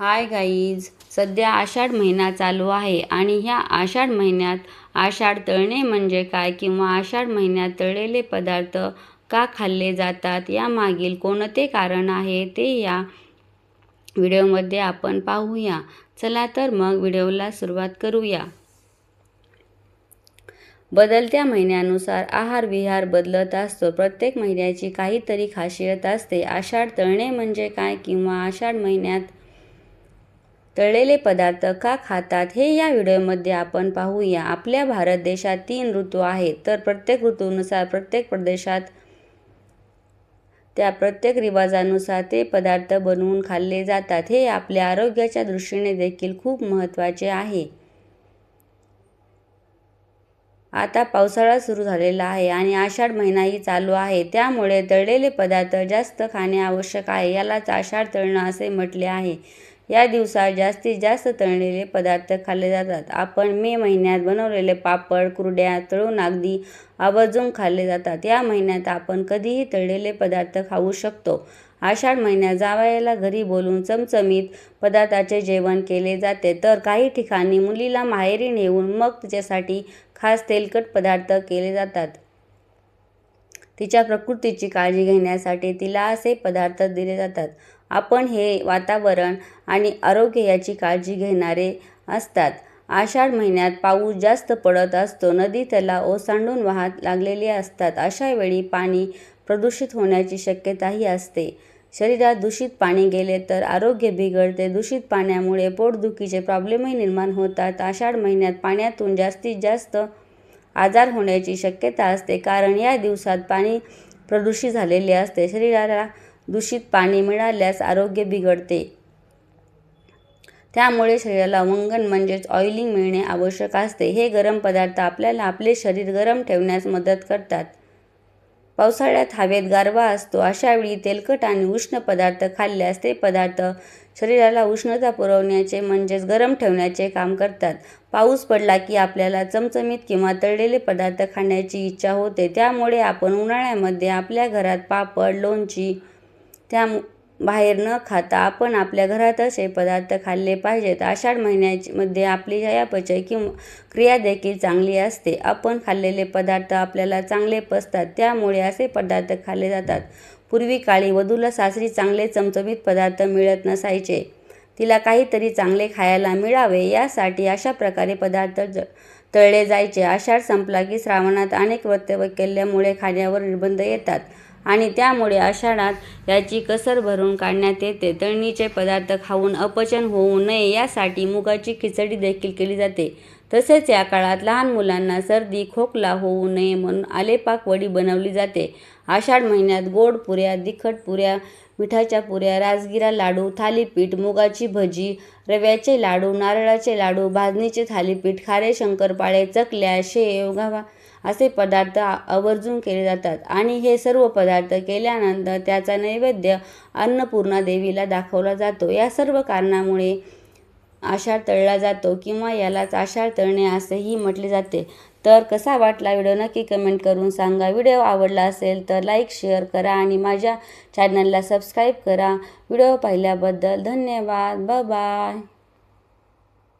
Hi guys सध्या आषाढ महिना चालू आहे आणि ह्या आषाढ महिन्यात आषाढ तळणे म्हणजे काय किंवा आषाढ महिन्यात तळलेले पदार्थ का खाल्ले जातात यामागील कोणते कारण आहे ते या व्हिडिओमध्ये आपण पाहूया. चला तर मग व्हिडिओला सुरुवात करूया. बदलत्या महिन्यानुसार आहार विहार बदलत असतो. प्रत्येक महिन्याची काहीतरी खासियत असते. आषाढ तळणे म्हणजे काय किंवा आषाढ महिन्यात तळलेले पदार्थ का खातात हे या व्हिडिओमध्ये आपण पाहूया. आपल्या भारत देशात तीन ऋतू आहेत. तर प्रत्येक ऋतूनुसार प्रत्येक प्रदेशात त्या प्रत्येक रिवाजानुसार ते पदार्थ बनवून खाल्ले जातात हे आपल्या आरोग्याच्या दृष्टीने देखील खूप महत्त्वाचे आहे. आता पावसाळा सुरू झालेला आहे आणि आषाढ महिनाही चालू आहे. त्यामुळे तळलेले पदार्थ जास्त खाणे आवश्यक आहे. यालाच आषाढ तळणं असे म्हटले आहे. या दिवसात जास्तीत जास्त तळलेले पदार्थ खाल्ले जातात. आपण मे महिन्यात बनवलेले पापड कुरड्या तळून अगदी आवर्जून खाल्ले जातात. या महिन्यात आपण कधीही तळलेले पदार्थ खाऊ शकतो. आषाढ महिन्यात जावयाला घरी बोलून चमचमीत पदार्थाचे जेवण केले जाते. तर काही ठिकाणी मुलीला माहेरी नेऊन मग तिच्यासाठी खास तेलकट पदार्थ केले जातात. तिच्या प्रकृतीची काळजी घेण्यासाठी तिला असे पदार्थ दिले जातात. आपण हे वातावरण आणि आरोग्य याची काळजी घेणारे असतात. आषाढ महिन्यात पाऊस जास्त पडत असतो नदी त्याला ओसांडून वाहत लागलेली असतात. अशा वेळी पाणी प्रदूषित होण्याची शक्यताही असते. शरीरात दूषित पाणी गेले तर आरोग्य बिघडते. दूषित पाण्यामुळे पोटदुखीचे प्रॉब्लेमही निर्माण होतात. आषाढ महिन्यात पाण्यातून जास्तीत जास्त आजार होण्याची शक्यता असते. कारण या दिवसात पाणी प्रदूषित झालेले असते. शरीराला दूषित पाणी मिळाल्यास आरोग्य बिघडते. त्यामुळे शरीराला वंगण म्हणजेच ऑइलिंग मिळणे आवश्यक असते. हे गरम पदार्थ आपल्याला आपले शरीर गरम ठेवण्यास मदत करतात. पावसाळ्यात हवेत गारवा असतो. अशावेळी तेलकट आणि उष्ण पदार्थ खाल्ल्यास ते पदार्थ शरीराला उष्णता पुरवण्याचे म्हणजेच गरम ठेवण्याचे काम करतात. पाऊस पडला की आपल्याला चमचमीत किंवा तळलेले पदार्थ खाण्याची इच्छा होते. त्यामुळे आपण उन्हाळ्यामध्ये आपल्या घरात पापड लोणची त्या बाहेर न खाता आपण आपल्या घरातच हे पदार्थ खाल्ले पाहिजेत. आषाढ महिन्यामध्ये आपली चयापचय किंवा क्रिया देखील चांगली असते. आपण खाल्लेले पदार्थ आपल्याला चांगले पचतात त्यामुळे असे पदार्थ खाल्ले जातात. पूर्वी काळी वधूला सासरी चांगले चमचमीत पदार्थ मिळत नसायचे. तिला काहीतरी चांगले खायला मिळावे यासाठी अशा प्रकारे पदार्थ ज तळले जायचे. आषाढ संपला की श्रावणात अनेक व्रतवैकल्यामुळे खाण्यावर निर्बंध येतात. आणि त्यामुळे आषाढात याची कसर भरून काढण्यात येते. तळणीचे पदार्थ खाऊन अपचन होऊ नये यासाठी मुगाची खिचडी देखील केली जाते. तसेच या काळात लहान मुलांना सर्दी खोकला होऊ नये म्हणून आलेपाक वडी बनवली जाते. आषाढ महिन्यात गोड पुऱ्या तिखट पुऱ्या मिठाच्या पुऱ्या राजगिरा लाडू थालीपीठ मुगाची भजी रव्याचे लाडू नारळाचे लाडू भाजणीचे थालीपीठ खारे शंकरपाळे चकल्या शेव गव्हा असे पदार्थ आवर्जून केले जातात. आणि हे सर्व पदार्थ केल्यानंतर त्याचा नैवेद्य अन्नपूर्णा देवीला दाखवला जातो. या सर्व कारणामुळे आषाढ तळला जातो किंवा यालाच आषाढ तळणे असेही म्हटले जाते. तर कसा वाटला व्हिडिओ नक्की कमेंट करून सांगा. व्हिडिओ आवडला असेल तर लाईक शेअर करा आणि माझ्या चॅनलला सबस्क्राईब करा. व्हिडिओ पाहिल्याबद्दल धन्यवाद. ब बाय.